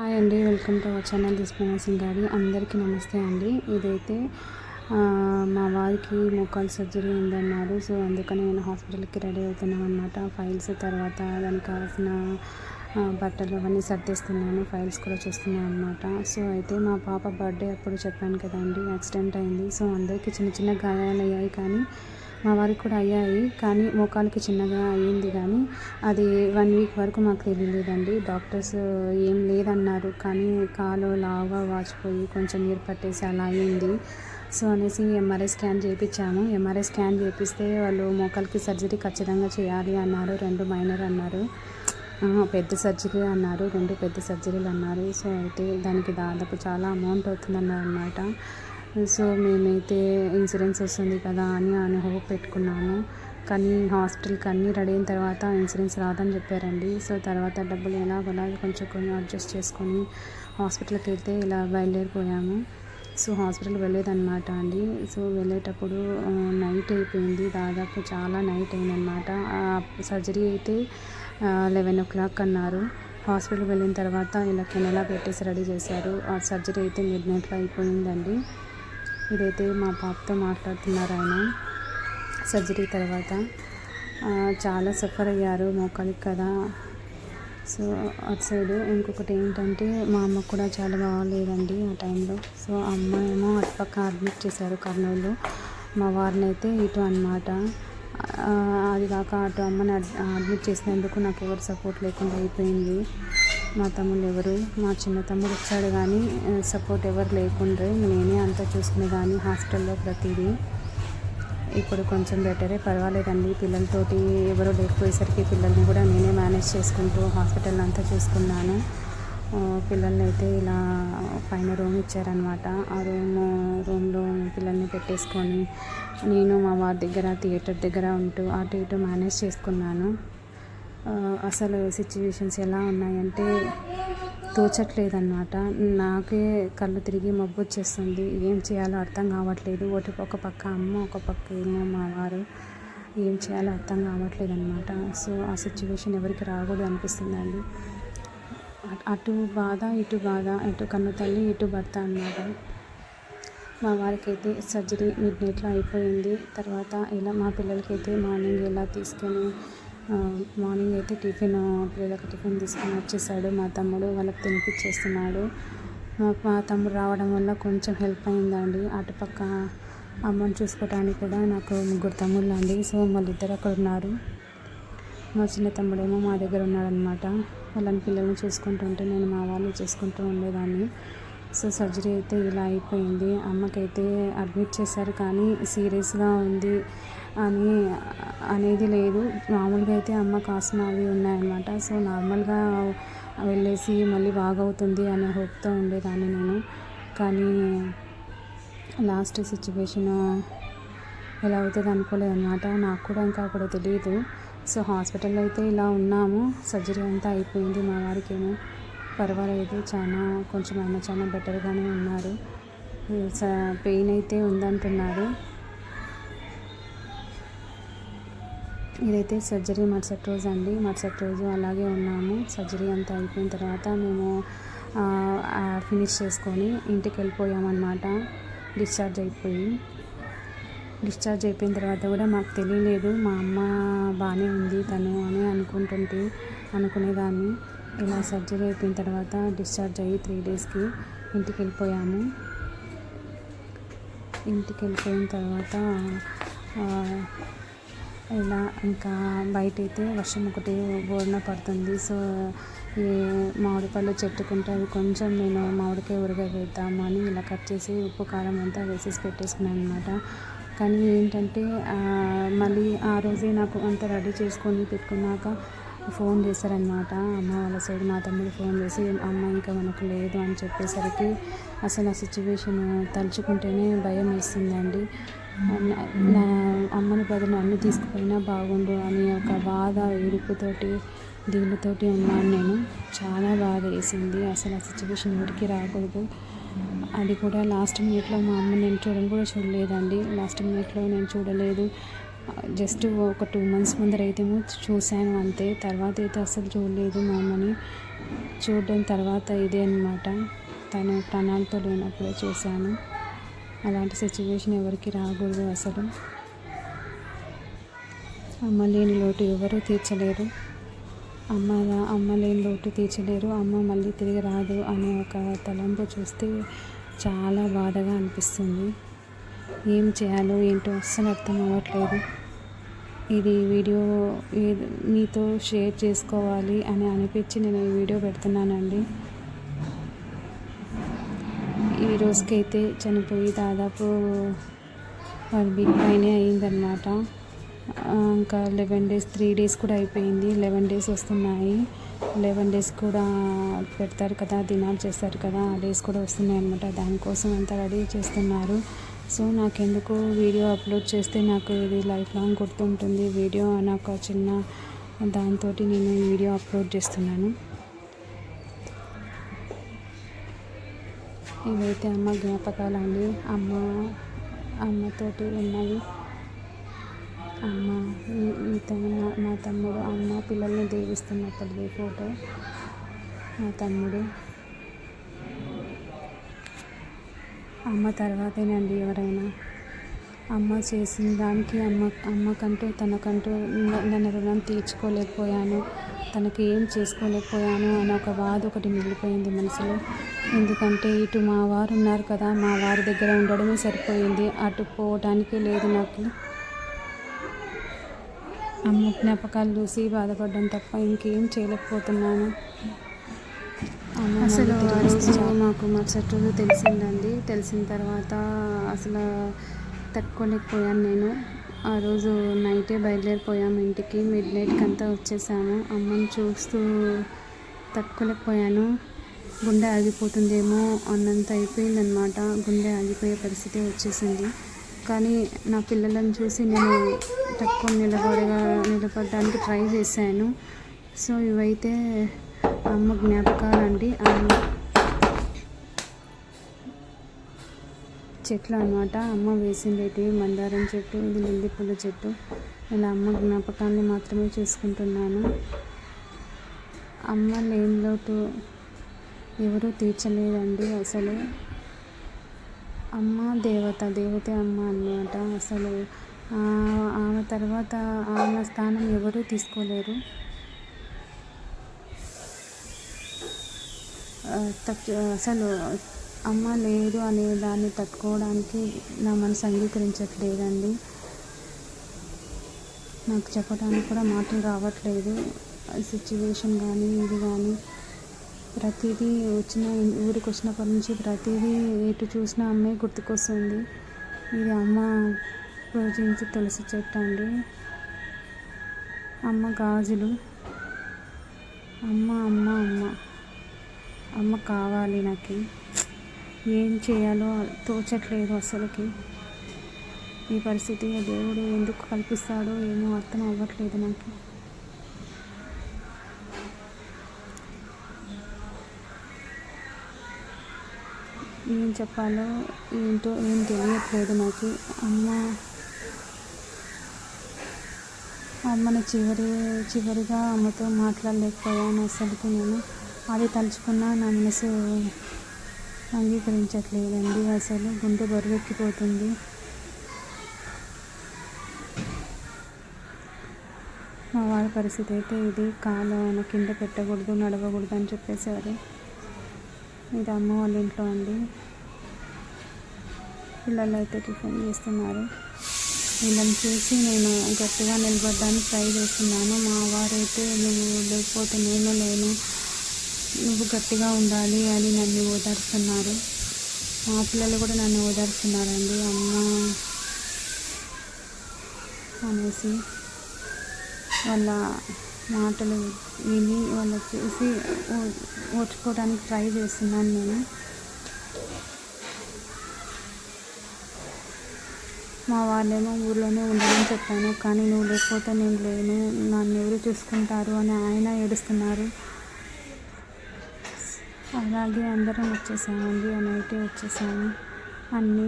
Hi అండి welcome to our channel this Singh గారి అందరికీ నమస్తే అండి. ఇదైతే మా వారికి మోకాల్ సర్జరీ ఉందన్నారు. సో అందుకని నేను హాస్పిటల్కి రెడీ అవుతున్నాను అనమాట ఫైల్స్ తర్వాత దానికి కావాల్సిన బట్టలు అవన్నీ సర్దేస్తున్నాను. ఫైల్స్ కూడా చూస్తున్నాను అనమాట సో అయితే మా పాప బర్త్డే అప్పుడు చెప్పాను కదండి యాక్సిడెంట్ అయింది. సో అందరికీ చిన్న చిన్న గాయాలు అయ్యాయి కానీ మా వారికి కూడా అయ్యాయి. కానీ మోకాలకి చిన్నగా అయ్యింది కానీ అది వన్ వీక్ వరకు మాకు తెలియలేదండి. డాక్టర్స్ ఏం లేదన్నారు. కానీ కాలు లావుగా వాచిపోయి కొంచెం నీరు పట్టేసి అలా అయింది సో అనేసి ఎంఆర్ఐ స్కాన్ చేయించాము. ఎంఆర్ఐ స్కాన్ చేపిస్తే వాళ్ళు మోకాలకి సర్జరీ ఖచ్చితంగా చేయాలి అన్నారు. రెండు మైనర్ అన్నారు. పెద్ద సర్జరీ అన్నారు. రెండు పెద్ద సర్జరీలు అన్నారు. సో అయితే దానికి దాదాపు చాలా అమౌంట్ అవుతుందన్నారు అన్నమాట సో మేమైతే ఇన్సూరెన్స్ వస్తుంది కదా అని అని హోప్ పెట్టుకున్నాము. కానీ హాస్పిటల్కి అన్నీ రెడీ అయిన తర్వాత ఇన్సూరెన్స్ రాదని చెప్పారండి. సో తర్వాత డబ్బులు ఎలాగోలా కొంచెం కొంచెం అడ్జస్ట్ చేసుకొని హాస్పిటల్కి వెళ్తే ఇలా బయలుదేరిపోయాము. సో హాస్పిటల్ వెళ్ళేదన్నమాట అండి. సో వెళ్ళేటప్పుడు నైట్ అయిపోయింది. దాదాపు చాలా నైట్ అయిందనమాట సర్జరీ అయితే లెవెన్ ఓ క్లాక్ అన్నారు. హాస్పిటల్ వెళ్ళిన తర్వాత ఇలా కెనలా పెట్టేసి రెడీ చేశారు. ఆ సర్జరీ అయితే మిడ్ నైట్లో అయిపోయిందండి. ఇదైతే మా పాపతో మాట్లాడుతున్నారు ఆయన. సర్జరీ తర్వాత చాలా సఫర్ అయ్యారు మోకాలికి కదా. సో అటు సైడ్ ఇంకొకటి ఏంటంటే మా అమ్మ కూడా చాలా బాగాలేదండి ఆ టైంలో. సో అమ్మ ఏమో అటుపక్క అడ్మిట్ చేశారు కర్నూలు. మా వారిని అయితే ఇటు అనమాట అది కాక అటు అమ్మని అడ్మిట్ చేసినందుకు నాకు ఎవరు సపోర్ట్ లేకుండా అయిపోయింది. మా తమ్ముళ్ళు ఎవరు? మా చిన్న తమ్ముడు వచ్చాడు కానీ సపోర్ట్ ఎవరు లేకుండ్రే నేనే అంతా చూసుకునేదాన్ని హాస్టల్లో ప్రతిదీ. ఇప్పుడు కొంచెం బెటరే పర్వాలేదండి. పిల్లలతోటి ఎవరో లేకపోయేసరికి పిల్లల్ని కూడా నేనే మేనేజ్ చేసుకుంటూ హాస్పిటల్ అంతా చూసుకున్నాను. పిల్లల్ని అయితే ఇలా పైన రూమ్ ఇచ్చారనమాట ఆ రూమ్ రూమ్లో పిల్లల్ని పెట్టేసుకొని నేను మా వారి దగ్గర థియేటర్ దగ్గర ఉంటూ అటు ఇటు మేనేజ్ చేసుకున్నాను. అసలు సిచ్యువేషన్స్ ఎలా ఉన్నాయంటే తోచట్లేదన్నమాట. నాకే కళ్ళు తిరిగి మబ్బు వచ్చేస్తుంది. ఏం చేయాలో అర్థం కావట్లేదు. ఒకటి ఒక పక్క అమ్మ ఒక పక్క ఏమో మా వారు ఏం చేయాలో అర్థం కావట్లేదు అనమాట సో ఆ సిచ్యువేషన్ ఎవరికి రాకూడదు అనిపిస్తుందండి. అటు బాధ ఇటు బాధ ఇటు కన్ను తల్లి ఇటు భర్త అన్నమాట. మా వారికైతే సర్జరీ మిడ్ నైట్లో అయిపోయింది. తర్వాత ఇలా మా పిల్లలకైతే మార్నింగ్ ఇలా తీసుకొని మార్నింగ్ అయితే టిఫిన్ పిల్లలకు టిఫిన్ తీసుకొని వచ్చేసాడు. మా తమ్ముడు వాళ్ళకి తినిపించేస్తున్నాడు మా మా తమ్ముడు రావడం వల్ల కొంచెం హెల్ప్ అయిందండి. అటుపక్క అమ్మని చూసుకోవడానికి కూడా నాకు ముగ్గురు తమ్ముళ్ళు అండి సో వాళ్ళిద్దరు అక్కడ ఉన్నారు. మా చిన్న తమ్ముడేమో మా దగ్గర ఉన్నాడనమాట వాళ్ళని పిల్లల్ని చూసుకుంటుంటే నేను మా వాళ్ళు చూసుకుంటూ ఉండేదాన్ని. సో సర్జరీ అయితే ఇలా అయిపోయింది. అమ్మకైతే అడ్మిట్ చేశారు కానీ సీరియస్గా ఉంది. అని అనేది లేదు. మామూలుగా అయితే అమ్మ ఆస్మా అవి ఉన్నాయన్నమాట. సో నార్మల్గా వెళ్ళేసి మళ్ళీ బాగవుతుంది అనే హోప్తో ఉండేదాన్ని నేను. కానీ లాస్ట్ సిచ్యువేషన్ ఎలా అవుతుంది అనుకోలేదు అనమాట నాకు కూడా ఇంకా అక్కడ తెలియదు సో హాస్పిటల్లో అయితే ఇలా ఉన్నాము. సర్జరీ అంతా అయిపోయింది మా వారికి ఏమో పర్వాలేదు చాలా కొంచెం ఆయన చాలా బెటర్గానే ఉన్నారు. పెయిన్ అయితే ఉందంటున్నారు. ఇదైతే సర్జరీ మరుసటి రోజు అండి. మరుసటి రోజు అలాగే ఉన్నాము. సర్జరీ అంతా అయిపోయిన తర్వాత మేము ఫినిష్ చేసుకొని ఇంటికి వెళ్ళిపోయామన్నమాట. డిశ్చార్జ్ అయిపోయి. డిశ్చార్జ్ అయిపోయిన తర్వాత కూడా మాకు తెలియలేదు. మా అమ్మ బాగానే ఉంది తను అని అనుకుంటుంటే అనుకునేదాన్ని. ఇలా సర్జరీ అయిపోయిన తర్వాత డిశ్చార్జ్ అయ్యి త్రీ డేస్కి ఇంటికి వెళ్ళిపోయాము. ఇంటికి వెళ్ళిపోయిన తర్వాత ఇలా ఇంకా బయట అయితే వర్షం ఒకటి బోర్న పడుతుంది. సో ఈ మామిడి పళ్ళు చెట్టుకుంటే అవి కొంచెం నేను మామిడికాయ ఊరగాయ వేద్దాము అని ఇలా కట్ చేసి ఉప్పు కారం అంతా వేసేసి పెట్టేసుకున్నాను అనమాట కానీ ఏంటంటే మళ్ళీ ఆ రోజే నాకు అంతా రెడీ చేసుకొని పెట్టుకున్నాక ఫోన్ చేశారనమాట అమ్మ వాళ్ళ సైడ్ మా తమ్ముడు ఫోన్ చేసి అమ్మ ఇంకా మనకు లేదు అని చెప్పేసరికి అసలు ఆ సిచ్యువేషన్ తలుచుకుంటేనే భయం వేస్తుందండి. నా- నా అమ్మని బదులు అన్ని తీసుకుపోయినా బాగుండు అని ఒక బాధ ఏడుపుతోటి దీనితోటి ఉన్నాను నేను. చాలా బాధ వేసింది. అసలు ఆ సిచ్యువేషన్ ఊరికి రాకూడదు. అది కూడా లాస్ట్ మినిట్లో మా అమ్మ నేను చూడని కూడా చూడలేదండి. లాస్ట్ మినిట్లో నేను చూడలేదు. జస్ట్ ఒక టూ మంత్స్ ముందర అయితేమో చూశాను అంతే. తర్వాత అయితే అసలు చూడలేదు మా అమ్మని. చూడడం తర్వాత ఇదే అనమాట తను ప్రాణాలతో లేనప్పుడే చూశాను. అలాంటి సిచ్యువేషన్ ఎవరికి రాకూడదు అసలు. అమ్మ లేని లోటు ఎవరూ తీర్చలేరు. అమ్మ అమ్మ లేని లోటు తీర్చలేరు. అమ్మ మళ్ళీ తిరిగి రాదు అనే ఒక తలంపు చూస్తే చాలా బాధగా అనిపిస్తుంది. ఏం చేయాలో ఏంటో అస్సలు అర్థం అవ్వట్లేదు. ఇది వీడియో మీతో షేర్ చేసుకోవాలి అని అనిపించి నేను ఈ వీడియో పెడుతున్నానండి. ఈ రోజుకైతే చనిపోయి దాదాపు వన్ వీక్ పైనే అయిందనమాట ఇంకా లెవెన్ డేస్ త్రీ డేస్ కూడా అయిపోయింది. లెవెన్ డేస్ వస్తున్నాయి. లెవెన్ డేస్ కూడా పెడతారు కదా దినాలు చేస్తారు కదా ఆ డేస్ కూడా వస్తున్నాయి అనమాట దానికోసం అంతా రెడీ చేస్తున్నారు. సో నాకెందుకు వీడియో అప్లోడ్ చేస్తే నాకు ఇది లైఫ్ లాంగ్ గుర్తుంటుంది. వీడియో నాకు చిన్న దాంతో నేను వీడియో అప్లోడ్ చేస్తున్నాను. ఇవైతే అమ్మ జ్ఞాపకాలు అండి అమ్మ అమ్మతోటి ఉన్నవి అమ్మ మా తమ్ముడు అమ్మ పిల్లల్ని దీవిస్తున్నప్పటిది ఫోటో. మా తమ్ముడు. అమ్మ తర్వాతేనండి ఎవరైనా. అమ్మ చేసిన దానికి అమ్మ అమ్మకంటూ తనకంటూ నన్ను రుణం తీర్చుకోలేకపోయాను. తనకి ఏం చేసుకోలేకపోయాను అని ఒక బాధ ఒకటి మిగిలిపోయింది మనసులో. ఎందుకంటే ఇటు మా వారు ఉన్నారు కదా మా వారి దగ్గర ఉండడమే సరిపోయింది. అటు పోవటానికి లేదు నాకు. అమ్మ జ్ఞాపకాలు చూసి బాధపడడం తప్ప ఇంకేం చేయలేకపోతున్నాను. అసలు ఆ రోజు మాకు మరుసటి రోజు తెలిసిందండి. తెలిసిన తర్వాత అసలు తట్టుకోలేకపోయాను నేను. ఆ రోజు నైటే బయలుదేరిపోయాము ఇంటికి. మిడ్ నైట్కి అంతా వచ్చేసాము. అమ్మని చూస్తూ తట్టుకోలేకపోయాను. గుండె ఆగిపోతుందేమో అన్నంత అయిపోయిందనమాట గుండె ఆగిపోయే పరిస్థితి వచ్చేసింది. కానీ నా పిల్లలను చూసి నేను తక్కువ నిలబడగా నిలబడడానికి ట్రై చేశాను. సో ఇవైతే అమ్మ జ్ఞాపకాలండి. అమ్మ చెట్లు అనమాట అమ్మ వేసిండేటి మందారం చెట్టు ఇది లిల్లిపూల చెట్టు. ఇలా అమ్మ జ్ఞాపకాన్ని మాత్రమే చూసుకుంటున్నాను. అమ్మ లేని లోటు ఎవరూ తీర్చలేదండి అసలు. అమ్మ దేవత దేవతే అమ్మ అన్నమాట అసలు. ఆమె తర్వాత ఆమె స్థానం ఎవరూ తీసుకోలేరు. అసలు అమ్మ లేదు అనే దాన్ని తట్టుకోవడానికి నా మనసు అంగీకరించట్లేదండి. నాకు చెప్పడానికి కూడా మాటలు రావట్లేదు. సిచ్యువేషన్ కానీ ఇది కానీ ప్రతిదీ వచ్చిన ఊరికి వచ్చినప్పటి నుంచి ప్రతిదీ ఎటు చూసిన అమ్మాయి గుర్తుకొస్తుంది. ఇది అమ్మ పూజించి తులసి చెట్టు అండి. అమ్మ గాజులు. అమ్మ అమ్మ అమ్మ. అమ్మ కావాలి నాకు. ఏం చేయాలో తోచట్లేదు అసలుకి. ఈ పరిస్థితి దేవుడు ఎందుకు కల్పిస్తాడో ఏమో అర్థం అవ్వట్లేదు నాకు. ఏం చెప్పాలో ఏంటో ఏం తెలియట్లేదు నాకు. అమ్మ అమ్మని చివరి చివరిగా అమ్మతో మాట్లాడలేకపోయాను అసలుకి నేను. అది తలుచుకున్నా నా మనసు అంగీకరించట్లేదండి. అసలు గుండె బరువెక్కిపోతుంది. మా వాళ్ళ పరిస్థితి అయితే ఇది. కాలు కింద పెట్టకూడదు నడవకూడదు అని చెప్పేశారు. ఇది అమ్మ వాళ్ళ ఇంట్లో అండి. పిల్లలు అయితే టిఫిన్ చేస్తున్నారు. వీళ్ళని చూసి నేను గట్టిగా నిలబడడానికి ట్రై చేస్తున్నాను. మా వారైతే నువ్వు లేకపోతే నేను లేను. నువ్వు గట్టిగా ఉండాలి అని నన్ను ఓదార్స్తున్నారు. మా పిల్లలు కూడా నన్ను ఓదార్స్తున్నారండి. అమ్మ అనేసి వాళ్ళ మాటలు విని వాళ్ళ చూసి ఓర్చుకోవడానికి ట్రై చేస్తున్నాను నేను. మా వాళ్ళేమో ఊర్లోనే ఉండమని చెప్పాను. కానీ నువ్వు లేకపోతే నేను లేను. నన్ను ఎవరు చూసుకుంటారు అని ఆయన ఏడుస్తున్నారు. అలాగే అందరం వచ్చేసామండి ఆ అయితే వచ్చేసాము. అన్నీ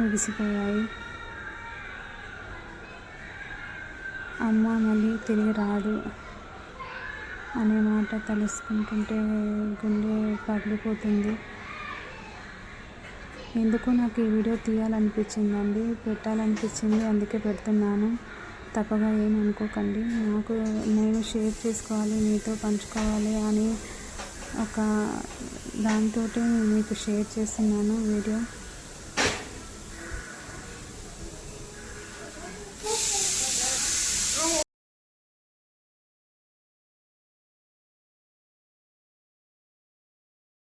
ముగిసిపోయాయి. అమ్మ మళ్ళీ తిరిగి రాదు అనే మాట తలుసుకుంటుంటే గుండె పగిలిపోతుంది. ఎందుకు నాకు ఈ వీడియో తీయాలనిపించిందండి పెట్టాలనిపించింది అందుకే పెడుతున్నాను. తప్పగా ఏమనుకోకండి అనుకోకండి. నాకు నేను షేర్ చేసుకోవాలి మీతో పంచుకోవాలి అని ఒక దానితోటి మీకు షేర్ చేస్తున్నాను వీడియో.